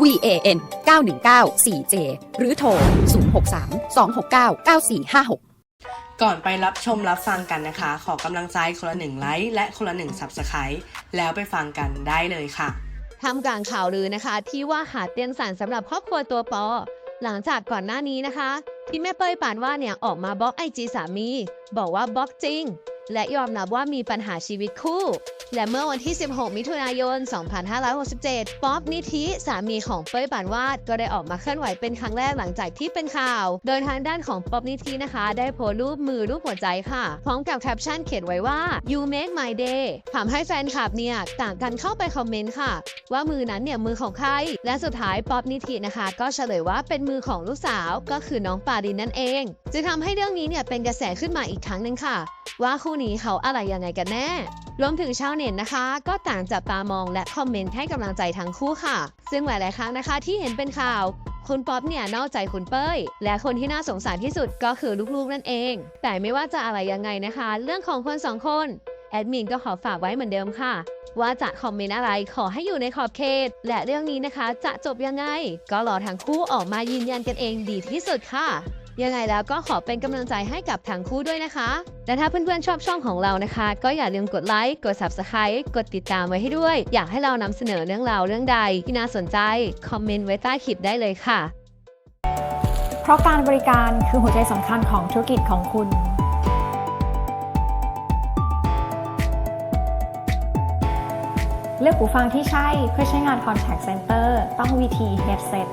van 919 4j หรือโทร 063 269 9456ก่อนไปรับชมรับฟังกันนะคะ ขอกำลังใจคนละหนึ่งไลค์และคนละหนึ่ง Subscribe แล้วไปฟังกันได้เลยค่ะทำกลางข่าวลือนะคะ ที่ว่าหาเตียงสันสำหรับครอบครัวตัวปอ หลังจากก่อนหน้านี้นะคะ ที่แม่เป้ยปานว่าดเนี่ยออกมาบล็อกไอจีสามี บอกว่าบล็อกจริง และยอมรับว่ามีปัญหาชีวิตคู่ และเมื่อวันที่ 16 มิถุนายน 2567 ป๊อปนิธิสามีของเป้ยปานวาด ก็ได้ออกมาเคลื่อนไหวเป็นครั้งแรกหลังจากที่เป็นข่าว โดยทางด้านของป๊อปนิธินะคะ ได้โพสรูปมือรูปหัวใจค่ะ พร้อมกับแคปชั่นเขียนไว้ว่า you make my day ทำให้แฟนคลับเนี่ยต่างกันเข้าไปคอมเมนต์ค่ะ ว่ามือนั้นเนี่ยมือของใคร และสุดท้ายป๊อปนิธินะคะ ก็เฉลยว่าเป็นมือของลูกสาว ก็คือน้องปารินนั่นเอง จึงทำให้เรื่องนี้เนี่ยเป็นกระแสขึ้นมาอีกครั้งหนึ่งค่ะ ว่าคู่นี้เขาอะไรยังไงกันแน่ รวมถึงชาวเน็ตนะคะ ก็ต่างจับตามองและคอมเมนต์ให้กำลังใจทั้งคู่ค่ะ ซึ่งหลายๆครั้งนะคะที่เห็นเป็นข่าว คุณป๊อปเนี่ยนอกใจคุณเป้ย และคนที่น่าสงสารที่สุดก็คือลูกๆนั่นเอง แต่ไม่ว่าจะอะไรยังไงนะคะ เรื่องของคนสองคนแอดมินก็ขอฝากไว้เหมือนเดิมค่ะ ว่าจะคอมเมนต์อะไรขอให้อยู่ในขอบเขต และเรื่องนี้นะคะจะจบยังไง ก็รอทั้งคู่ออกมายืนยันกันเองดีที่สุดค่ะ ยังไงแล้วก็ขอเป็นกำลังใจให้กับทั้งคู่ด้วยนะคะ และถ้าเพื่อนๆชอบช่องของเรานะคะ ก็อย่าลืมกดไลค์ กด Subscribe กดติดตามไว้ให้ด้วย อยากให้เรานำเสนอเรื่องราวเรื่องใดที่น่าสนใจ คอมเมนต์ไว้ใต้คลิปได้เลยค่ะ เพราะการบริการคือหัวใจสำคัญของธุรกิจของคุณเลือกหูฟังที่ใช่เพื่อใช้งาน Contact Center ต้อง VT Headset